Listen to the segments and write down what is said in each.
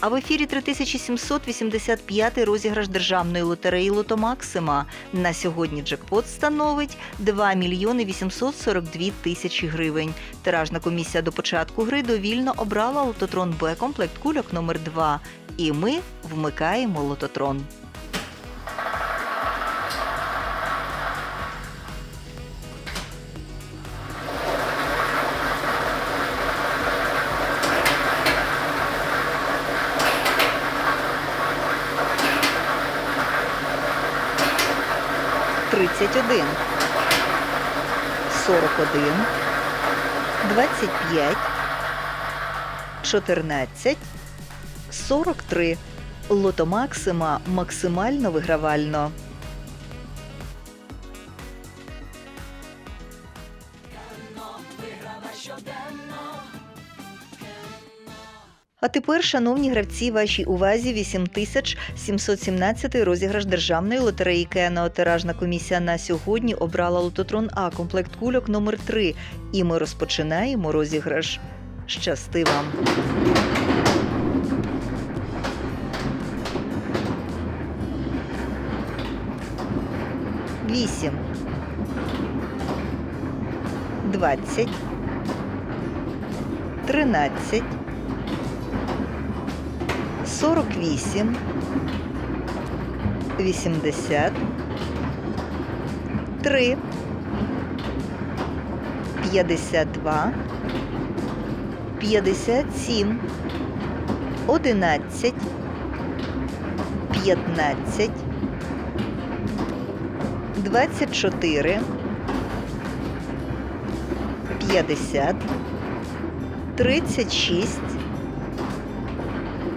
А в ефірі 3785 розіграш державної лотереї Лото Максима. На сьогодні джекпот становить 2 мільйони 842 тисячі гривень. Тиражна комісія до початку гри довільно обрала лототрон Б комплект кульок номер 2 І ми вмикаємо лототрон. Тридцять один, сорок один, двадцять п'ять, чотирнадцять, сорок три. Лото Максима максимально вигравально. А тепер, шановні гравці, вашій увазі 8717 розіграш державної лотереї Кено. Тиражна комісія на сьогодні обрала лототрон А комплект кульок номер 3 І ми розпочинаємо розіграш. Щасти вам! Вісім. Двадцять. Тринадцять. 48, 80, 3, 52, 57, 11, 15, 24, 50, 36,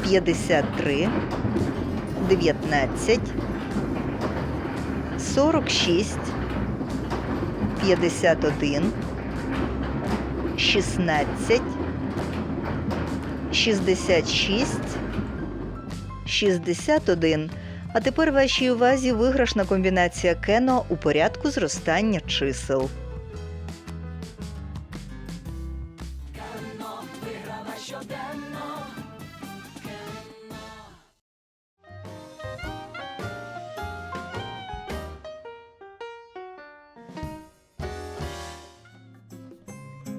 53, 19, 46, 51, 16, 66, 61. А тепер вашій увазі виграшна комбінація кено у порядку зростання чисел.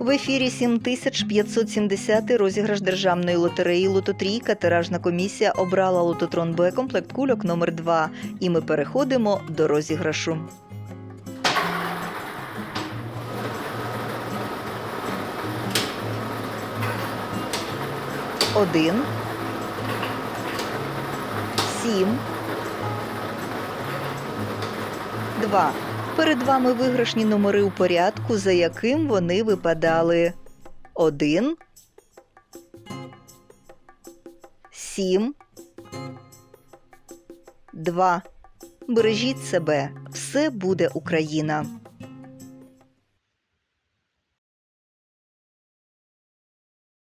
В ефірі 7570 розіграш державної лотереї Лототрійка. Тиражна комісія обрала лототрон Б комплект кульок номер 2 І ми переходимо до розіграшу. Один. Сім. Два. Перед вами виграшні номери у порядку, за яким вони випадали. Один. Сім. Два. Бережіть себе. Все буде Україна.